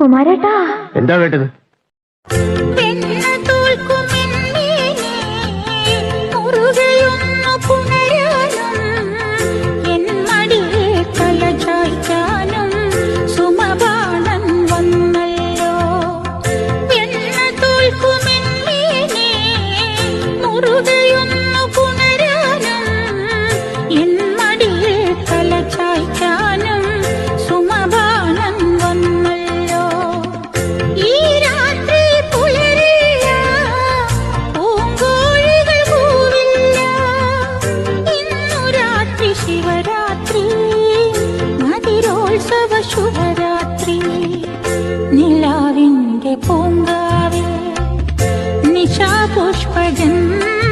കുമാരേട്ടാ. എന്താ വേണ്ടത് ശിവരാത്രി മതിരോത്സവ ശുഭരാത്രി നിലാവിന്റെ പൂങ്കാവിൽ നിശാപുഷ്പജന്മ